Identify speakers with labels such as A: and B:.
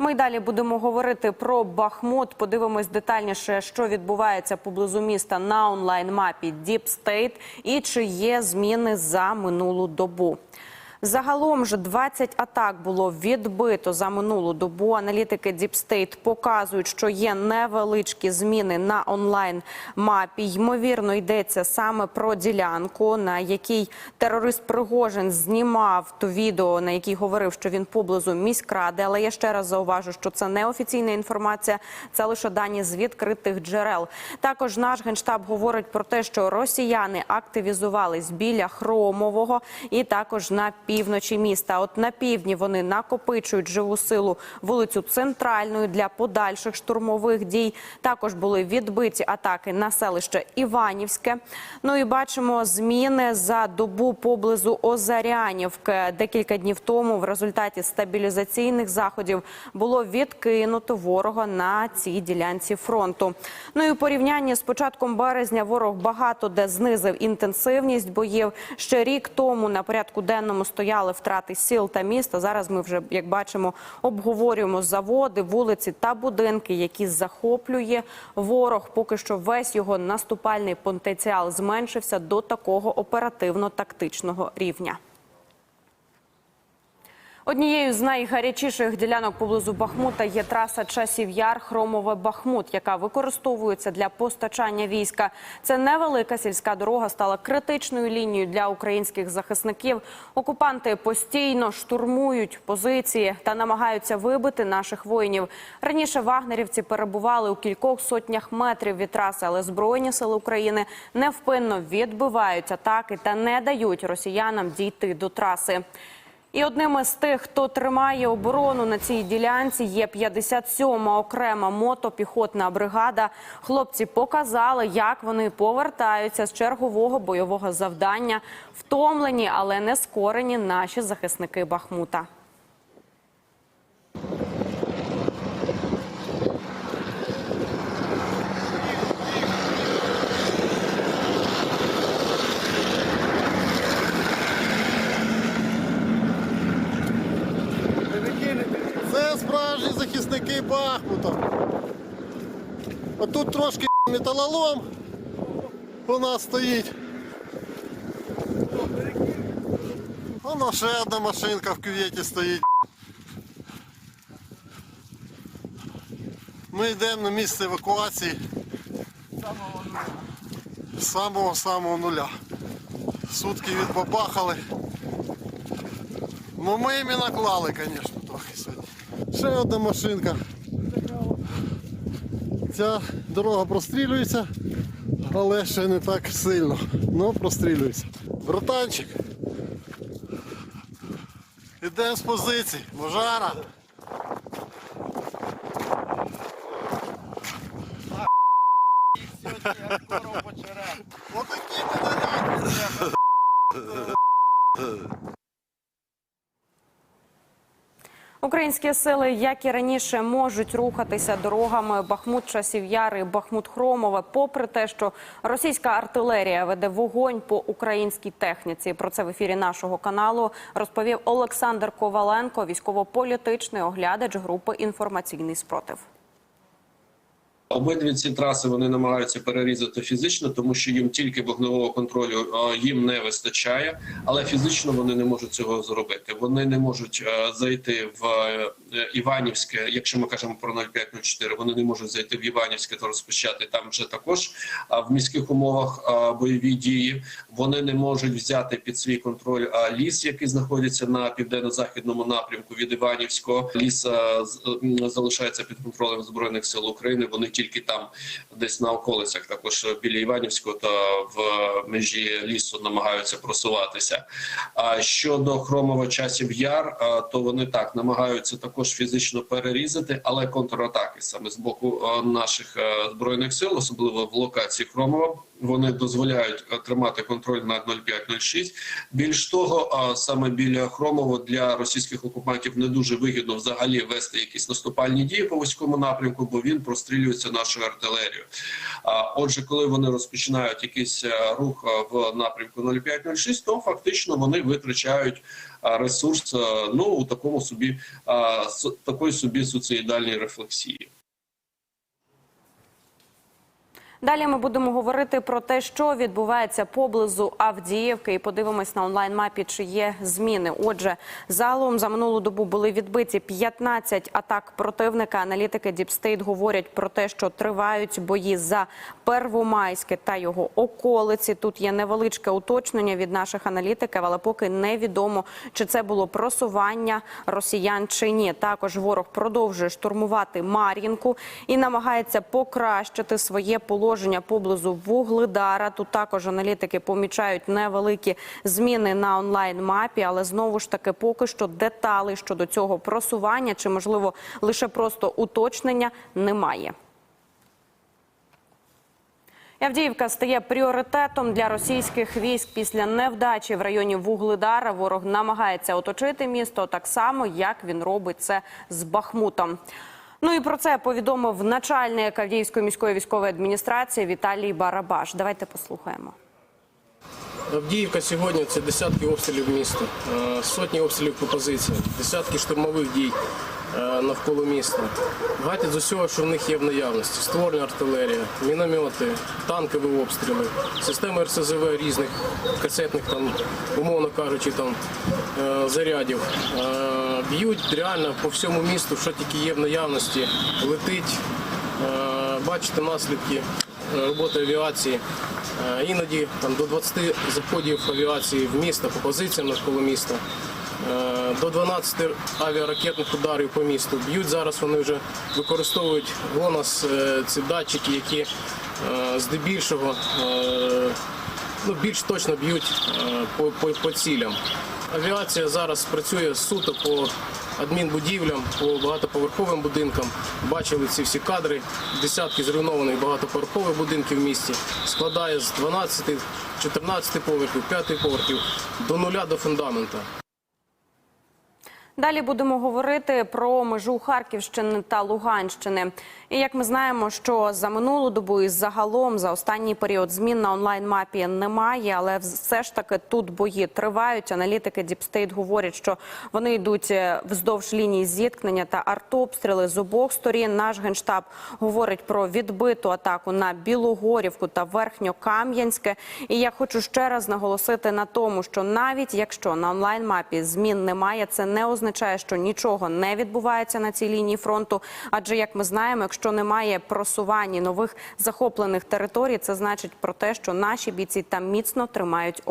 A: Ми далі будемо говорити про Бахмут. Подивимось детальніше, що відбувається поблизу міста на онлайн-мапі Deep State і чи є зміни за минулу добу. Загалом ж 20 атак було відбито за минулу добу. Аналітики State показують, що є невеличкі зміни на онлайн мапі. Ймовірно, йдеться саме про ділянку, на якій терорист Пригожин знімав то відео, на якій говорив, що він поблизу міськради. Але я ще раз зауважу, що це не офіційна інформація, це лише дані з відкритих джерел. Також наш генштаб говорить про те, що росіяни активізувались біля Хромового і також на півночі міста. От на півдні вони накопичують живу силу вулицю Центральною для подальших штурмових дій. Також були відбиті атаки на селище Іванівське. Ну і бачимо зміни за добу поблизу Озарянівки. Декілька днів тому в результаті стабілізаційних заходів було відкинуто ворога на цій ділянці фронту. Ну і у порівнянні з початком березня ворог багато де знизив інтенсивність боїв. Ще рік тому на порядку денному стояли втрати сіл та міста. Зараз ми вже, як бачимо, обговорюємо заводи, вулиці та будинки, які захоплює ворог. Поки що весь його наступальний потенціал зменшився до такого оперативно-тактичного рівня. Однією з найгарячіших ділянок поблизу Бахмута є траса часів Яр Хромове Бахмут, яка використовується для постачання війська. Це невелика сільська дорога стала критичною лінією для українських захисників. Окупанти постійно штурмують позиції та намагаються вибити наших воїнів. Раніше вагнерівці перебували у кількох сотнях метрів від траси, але збройні сили України невпинно відбивають атаки та не дають росіянам дійти до траси. І одним із тих, хто тримає оборону на цій ділянці, є 57-ма окрема мотопіхотна бригада. Хлопці показали, як вони повертаються з чергового бойового завдання, втомлені, але не скорені наші захисники Бахмута.
B: Це захисники Бахмута. А тут трошки металолом у нас стоїть. Воно ще одна машинка в кюветі стоїть. Ми йдемо на місце евакуації з самого-самого нуля. Сутки відбабахали. Ну ми їм і наклали, звісно, трохи. Ще одна машинка. Ця дорога прострілюється, але ще не так сильно. Ну, прострілюється. Братанчик. Ідемо з позицій. Можара. Отакі ми
A: Українські сили, як і раніше, можуть рухатися дорогами Бахмут часів Яри, Бахмут Хромове, попри те, що російська артилерія веде вогонь по українській техніці. Про це в ефірі нашого каналу розповів Олександр Коваленко, військово-політичний оглядач групи інформаційний спротив.
C: Обидві ці траси вони намагаються перерізати фізично, тому що їм тільки вогневого контролю е, їм не вистачає, але фізично вони не можуть цього зробити. Вони не можуть е, зайти в е, Іванівське, якщо ми кажемо про 0504, вони не можуть зайти в Іванівське та розпочати там вже також в міських умовах бойові дії. Вони не можуть взяти під свій контроль ліс, який знаходиться на південно-західному напрямку від Іванівського. Ліс залишається під контролем збройних сил України. Вони тільки там, десь на околицях, також біля Іванівського та в межі лісу намагаються просуватися. А щодо хромово часів яр, то вони так намагаються також фізично перерізати, але контратаки саме з боку наших збройних сил, особливо в локації Хромова, вони дозволяють тримати контроль над 0506. Більш того, а, саме біля Хромова для російських окупантів не дуже вигідно взагалі вести якісь наступальні дії по вузькому напрямку, бо він прострілюється нашою артилерією. Отже, коли вони розпочинають якийсь е, рух е, в напрямку 0506, то фактично вони витрачають ресурс е, ну у такому собі такої собі суцидальній рефлексії.
A: Далі ми будемо говорити про те, що відбувається поблизу Авдіївки, і подивимось на онлайн-мапі, чи є зміни. Отже, загалом за минулу добу були відбиті 15 атак противника. Аналітики State говорять про те, що тривають бої за Первомайське та його околиці. Тут є невеличке уточнення від наших аналітиків, але поки невідомо, чи це було просування росіян чи ні. Також ворог продовжує штурмувати Мар'їнку і намагається покращити своє положення поблизу Вугледара. Тут також аналітики помічають невеликі зміни на онлайн-мапі, але знову ж таки поки що деталей щодо цього просування чи можливо лише просто уточнення немає. Авдіївка стає пріоритетом для російських військ після невдачі в районі Вугледара. Ворог намагається оточити місто так само, як він робить це з Бахмутом. Ну і про це повідомив начальник Авдіївської міської військової адміністрації Віталій Барабаш. Давайте послухаємо.
D: Авдіївка сьогодні це десятки обстрілів міста, е, сотні обстрілів по позиціям, десятки штурмових дій навколо міста. Багато з усього, що в них є в наявності: ствольна артилерія, міномети, танкові обстріли, системи РСЗВ різних касетних, там, умовно кажучи, там е, зарядів. Е, Б'ють реально по всьому місту, що тільки є в наявності, летить. Е, Бачите наслідки е, роботи авіації. Е, Іноді там до 20 заходів авіації в місто по позиціям навколо міста. Е, До 12 авіаракетних ударів по місту. Б'ють зараз. Вони вже використовують ГЛОНАС, е, ці датчики, які е, здебільшого ну, більш точно б'ють по, по, по цілям. Авіація зараз працює суто по адмінбудівлям, по багатоповерховим будинкам. Бачили ці всі кадри. Десятки зруйнованих багатоповерхових будинків в місті. Складає з 12, 14 поверхів, 5 поверхів до нуля до фундамента.
A: Далі будемо говорити про межу Харківщини та Луганщини. І як ми знаємо, що за минулу добу і загалом за останній період змін на онлайн-мапі немає, але все ж таки тут бої тривають. Аналітики State говорять, що вони йдуть е, вздовж лінії зіткнення та артобстріли з обох сторін. Наш генштаб говорить про відбиту атаку на Білогорівку та Верхньокам'янське. І я хочу ще раз наголосити на тому, що навіть якщо на онлайн-мапі змін немає, це не означає, що нічого не відбувається на цій лінії фронту. Адже як ми знаємо, якщо немає просування нових захоплених територій, це значить про те, що наші бійці там міцно тримають